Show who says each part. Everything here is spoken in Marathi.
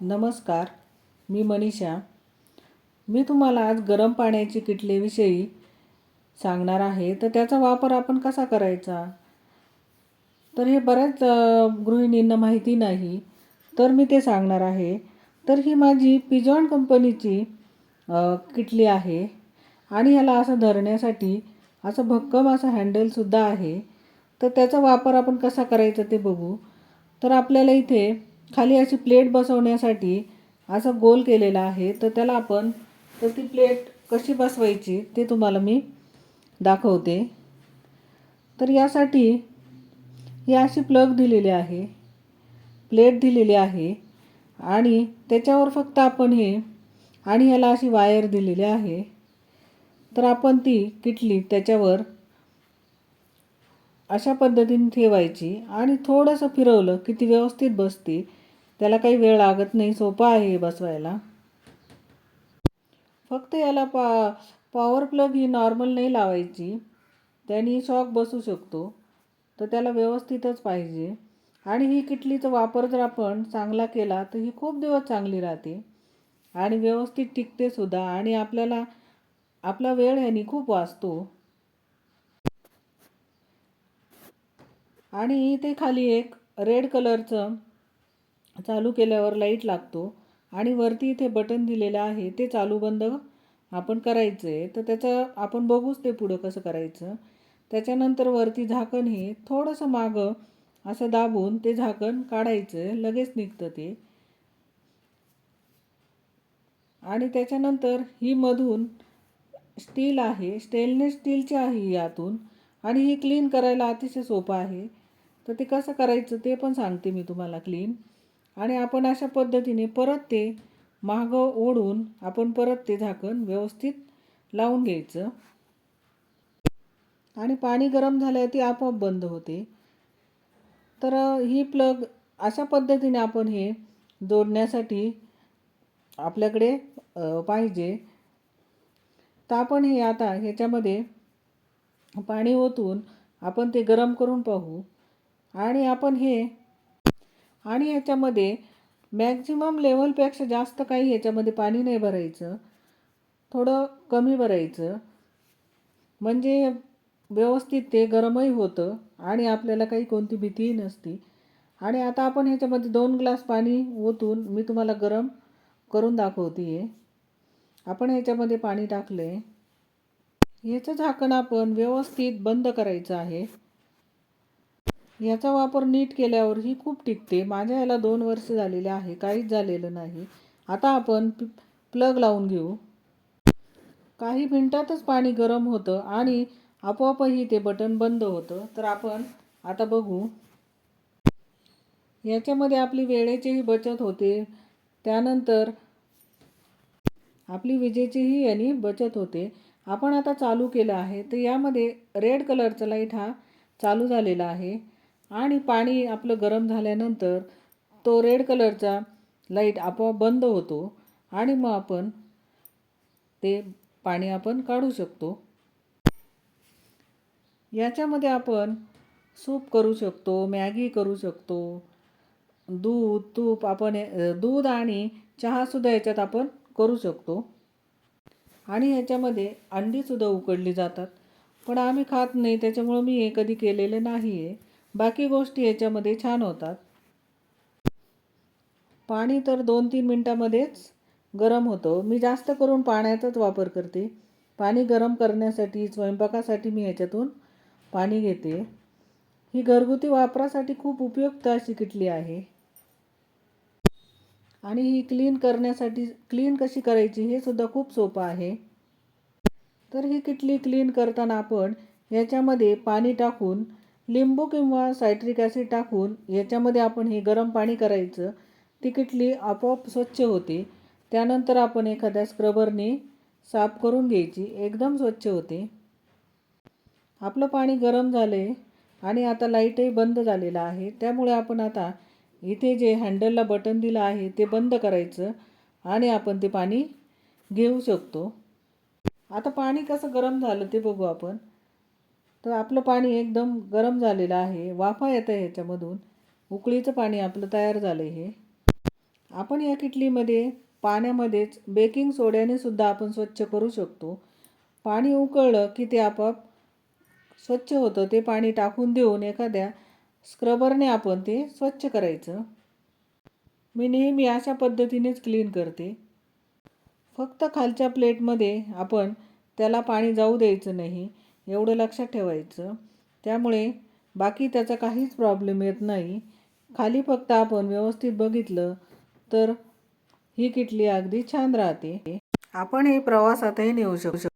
Speaker 1: नमस्कार मी मनीषा. मी तुम्हाला आज गरम पाण्याची किटलीविषयी सांगणार आहे. तर त्याचा वापर आपण कसा करायचा? तर हे बऱ्याच गृहिणींना माहिती नाही तर मी ते सांगणार आहे. तर ही माझी पिजॉन कंपनीची किटली आहे. आणि ह्याला असं धरण्यासाठी असं भक्कम असं हँडलसुद्धा आहे. तर त्याचा वापर आपण कसा करायचा ते बघू. तर आपल्याला इथे खाली अशी प्लेट बसवण्यासाठी असं गोल केलेला आहे. तर त्याला आपण तर ती प्लेट कशी बसवायची ते तुम्हाला मी दाखवते. तर यासाठी ही अशी प्लग दिलेली आहे. प्लेट दिलेली आहे. आणि त्याच्यावर फक्त आपण हे आणि याला अशी वायर दिलेली आहे. तर आपण ती किटली त्याच्यावर अशा पद्धतीने ठेवायची आणि थोडंसं फिरवलं की ती व्यवस्थित बसते. त्याला काही वेळ लागत नाही सोपं आहे हे बसवायला. फक्त याला पा पॉवर प्लग ही नॉर्मल नाही लावायची. त्याने शॉक बसू शकतो. तर त्याला व्यवस्थितच पाहिजे. आणि ही किटलीचा वापर जर आपण चांगला केला तर ही खूप दिवस चांगली राहते. आणि व्यवस्थित टिकते सुद्धा. आणि आपल्याला आपला वेळ ह्यानी खूप वाचतो. आणि इथे खाली एक रेड कलरचं चालू केल्यावर लाइट लागतो आणि वरती इथे बटन दिलेलं आहे ते चालू बंद आपण करायचं आहे तर त्याचं आपण बघूच ते पुढं कसं करायचं. त्याच्यानंतर वरती झाकण हे थोडंसं मागं असं दाबून ते झाकण काढायचं लगेच निघतं ते. आणि त्याच्यानंतर ही मधून स्टील आहे स्टेनलेस स्टीलची आहे यातून आणि ही क्लीन करायला अतिशय सोपं आहे. तर ते कसं करायचं ते पण सांगते मी तुम्हाला क्लीन. आणि आपण अशा पद्धतीने परत ते मागं ओढून आपण परत ते झाकण व्यवस्थित लावून घ्यायचं. आणि पाणी गरम झालं ती आपोआप बंद होते. तर ही प्लग अशा पद्धतीने आपण हे जोडण्यासाठी आपल्याकडे पाहिजे. तर आपण हे आता ह्याच्यामध्ये पाणी ओतून आपण ते गरम करून पाहू. आणि आपण हे आणि याच्यामध्ये मॅक्झिमम लेवलपेक्षा जास्त काही ह्याच्यामध्ये पाणी नाही भरायचं. थोडं कमी भरायचं. म्हणजे व्यवस्थित ते गरमही होतं आणि आपल्याला काही कोणती भीतीही नसती. आणि आता आपण ह्याच्यामध्ये दोन ग्लास पाणी ओतून मी तुम्हाला गरम करून दाखवते आहे आपण ह्याच्यामध्ये पाणी टाकलं आहे ह्याचं झाकण आपण व्यवस्थित बंद करायचं आहे. याचा वापर नीट केल्यावर ही खूप टिकते. माझ्या याला दोन वर्ष झालेले आहे. काहीच झालेलं नाही. आता आपण प्लग लावून घेऊ. काही मिनटातच पाणी गरम होतं आणि आपोआपही ते बटन बंद होतं. तर आपण आता बघू. याच्यामध्ये आपली वेळेचीही बचत होते. त्यानंतर आपली विजेचीही यांनी बचत होते. आपण आता चालू केलं आहे. तर यामध्ये रेड कलरचा लाइट हा चालू झालेला आहे. आणि पाणी आपलं गरम झाल्यानंतर तो रेड कलरचा लाइट आपोआप बंद होतो आणि मग आपण ते पाणी आपण काढू शकतो. याच्यामध्ये आपण सूप करू शकतो मॅगी करू शकतो दूध तूप आपण दूध आणि चहासुद्धा याच्यात आपण करू शकतो. आणि ह्याच्यामध्ये अंडीसुद्धा उकडली जातात. पण आम्ही खात नाही त्याच्यामुळं मी हे कधी केलेलं नाही आहे बाकी गोष्टी याच्यामध्ये छान होतात. पाणी तर दोन तीन मिनटामध्येच गरम होतं. मी जास्त करून पाण्याचाच वापर करते. पाणी गरम करण्यासाठी स्वयंपाकासाठी मी ह्याच्यातून पाणी घेते. ही घरगुती वापरासाठी खूप उपयुक्त अशी किटली आहे. आणि ही क्लीन करण्यासाठी क्लीन कशी करायची हे सुद्धा खूप सोपं आहे. तर ही किटली क्लीन करताना आपण याच्यामध्ये पाणी टाकून लिंबू किंवा सायट्रिक ॲसिड टाकून याच्यामध्ये आपण हे गरम पाणी करायचं. ती किटली आपोआप स्वच्छ होते. त्यानंतर आपण एखाद्या स्क्रबरने साफ करून घ्यायची. एकदम स्वच्छ होते. आपलं पाणी गरम झालं आहे आणि आता लाईटही बंद झालेलं आहे. त्यामुळे आपण आता इथे जे हँडलला बटन दिलं आहे ते बंद करायचं आणि आपण ते पाणी घेऊ शकतो. आता पाणी कसं गरम झालं ते बघू आपण. तर आपलं पाणी एकदम गरम झालेलं आहे. वाफा येतं आहे ह्याच्यामधून. उकळीचं पाणी आपलं तयार झालं आहे हे. आपण या किटलीमध्ये पाण्यामध्येच बेकिंग सोड्याने सुद्धा आपण स्वच्छ करू शकतो. पाणी उकळलं की ते आपोआप स्वच्छ होतं. ते पाणी टाकून देऊन एखाद्या स्क्रबरने आपण ते स्वच्छ करायचं. मी नेहमी अशा पद्धतीनेच क्लीन करते. फक्त खालच्या प्लेटमध्ये आपण त्याला पाणी जाऊ द्यायचं नाही. एवढं लक्षात ठेवायचं. त्यामुळे बाकी त्याचा काहीच प्रॉब्लेम येत नाही. खाली फक्त आपण व्यवस्थित बघितलं तर ही किटली अगदी छान राहते. आपण हे प्रवासातही नेऊ शकतो.